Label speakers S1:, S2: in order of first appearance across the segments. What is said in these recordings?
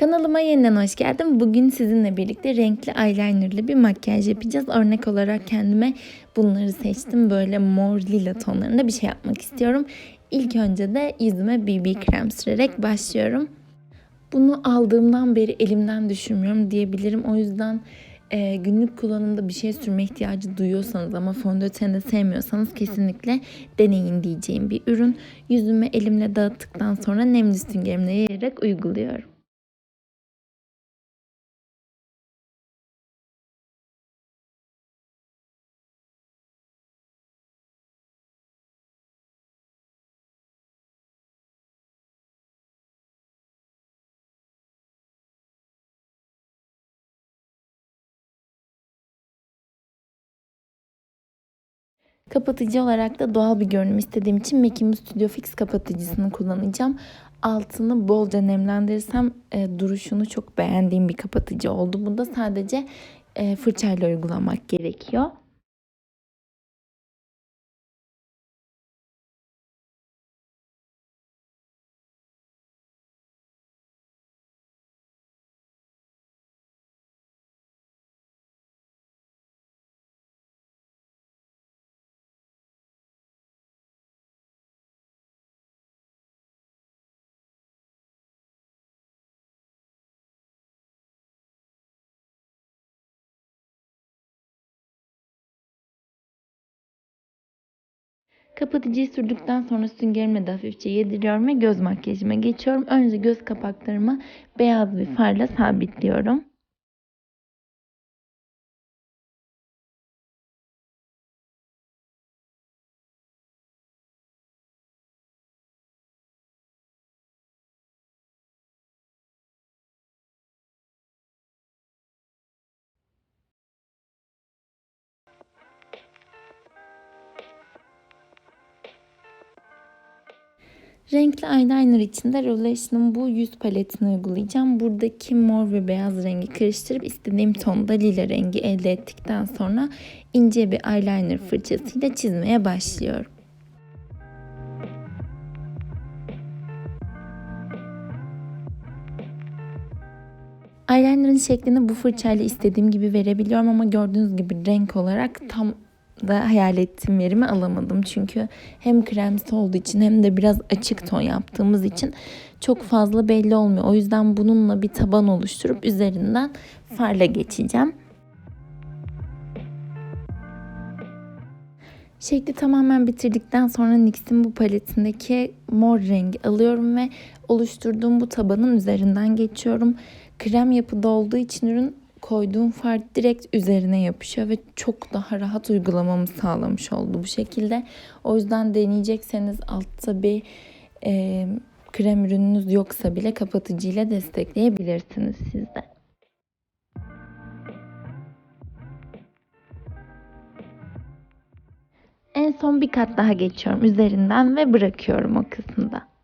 S1: Kanalıma yeniden hoş geldin. Bugün sizinle birlikte renkli eyelinerlı bir makyaj yapacağız. Örnek olarak kendime bunları seçtim. Böyle mor lila tonlarında bir şey yapmak istiyorum. İlk önce de yüzüme BB krem sürerek başlıyorum. Bunu aldığımdan beri elimden düşürmüyorum diyebilirim. O yüzden e, günlük kullanımda bir şey sürme ihtiyacı duyuyorsanız ama fondöteni de sevmiyorsanız kesinlikle deneyin diyeceğim bir ürün. Yüzüme elimle dağıttıktan sonra nemli süngerimle yayarak uyguluyorum. Kapatıcı olarak da doğal bir görünüm istediğim için Mekimi Studio Fix kapatıcısını kullanacağım. Altını bolca nemlendirirsem e, duruşunu çok beğendiğim bir kapatıcı oldu. Bunda sadece e, fırçayla uygulamak gerekiyor. Kapatıcıyı sürdükten sonra süngerime de hafifçe yediriyorum ve göz makyajıma geçiyorum. Önce göz kapaklarımı beyaz bir farla sabitliyorum. Renkli eyeliner için de Relation'ın bu yüz paletini uygulayacağım. Buradaki mor ve beyaz rengi karıştırıp istediğim tonda lila rengi elde ettikten sonra ince bir eyeliner fırçasıyla çizmeye başlıyorum. Eyeliner'ın şeklini bu fırçayla istediğim gibi verebiliyorum ama gördüğünüz gibi renk olarak tam da hayal ettiğim yerimi alamadım. Çünkü hem kremsi olduğu için hem de biraz açık ton yaptığımız için çok fazla belli olmuyor. O yüzden bununla bir taban oluşturup üzerinden farla geçeceğim. Şekli tamamen bitirdikten sonra NYX'in bu paletindeki mor rengi alıyorum ve oluşturduğum bu tabanın üzerinden geçiyorum. Krem yapıda olduğu için ürün koyduğum far direkt üzerine yapışıyor ve çok daha rahat uygulamamı sağlamış oldu bu şekilde. O yüzden deneyecekseniz altta bir e, krem ürününüz yoksa bile kapatıcıyla destekleyebilirsiniz siz de. En son bir kat daha geçiyorum üzerinden ve bırakıyorum o kısımda.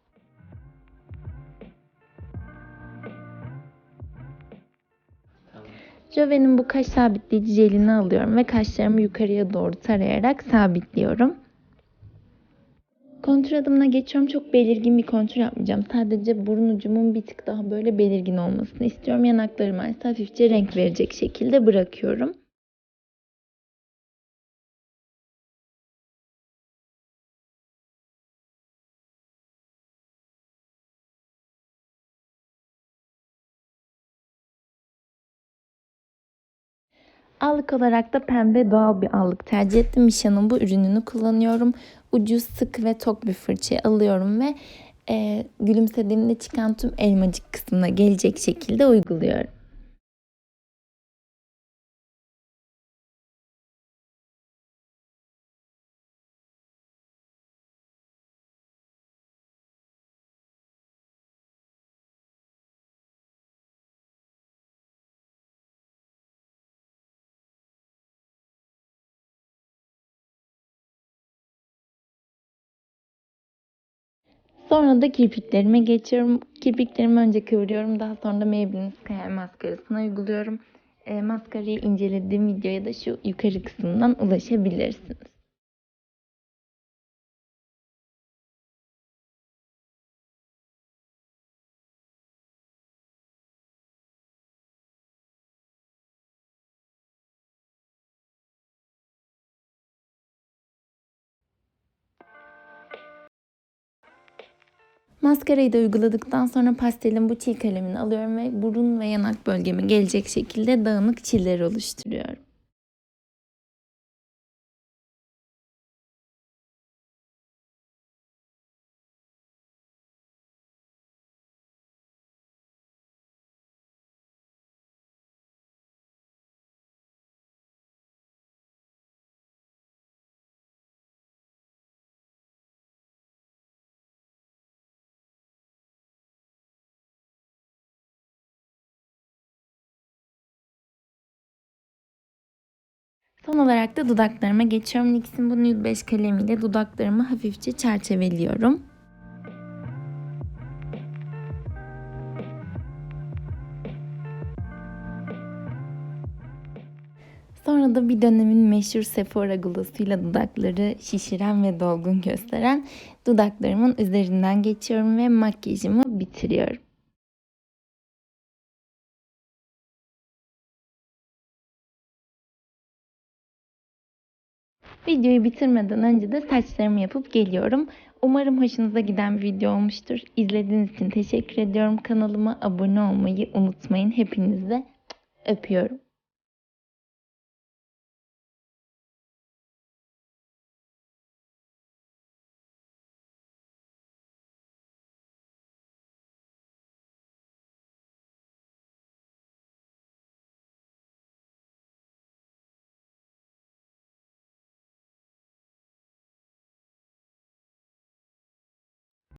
S1: Joven'in bu kaş sabitleyici jelini alıyorum ve kaşlarımı yukarıya doğru tarayarak sabitliyorum. Kontür adımına geçiyorum. Çok belirgin bir kontür yapmayacağım. Sadece burun ucumun bir tık daha böyle belirgin olmasını istiyorum. Yanaklarıma hafifçe renk verecek şekilde bırakıyorum. Allık olarak da pembe doğal bir allık tercih ettim. Misha'nın bu ürününü kullanıyorum. Ucu sık ve tok bir fırça alıyorum ve e, gülümsediğimde çıkan tüm elmacık kısmına gelecek şekilde uyguluyorum. Sonra da kirpiklerime geçiyorum. Kirpiklerimi önce kıvırıyorum. Daha sonra da Maybelline Sky maskarasını uyguluyorum. E, maskarayı incelediğim videoya da şu yukarı kısmından ulaşabilirsiniz. Maskarayı da uyguladıktan sonra pastelin bu çil kalemini alıyorum ve burun ve yanak bölgeme gelecek şekilde dağınık çiller oluşturuyorum. Son olarak da dudaklarıma geçiyorum. NYX'in bu Nude 5 kalemiyle dudaklarımı hafifçe çerçeveliyorum. Sonra da bir dönemin meşhur Sephora glosuyla dudakları şişiren ve dolgun gösteren dudaklarımın üzerinden geçiyorum ve makyajımı bitiriyorum. Videoyu bitirmeden önce de saçlarımı yapıp geliyorum. Umarım hoşunuza giden bir video olmuştur. İzlediğiniz için teşekkür ediyorum. Kanalıma abone olmayı unutmayın. Hepinize öpüyorum.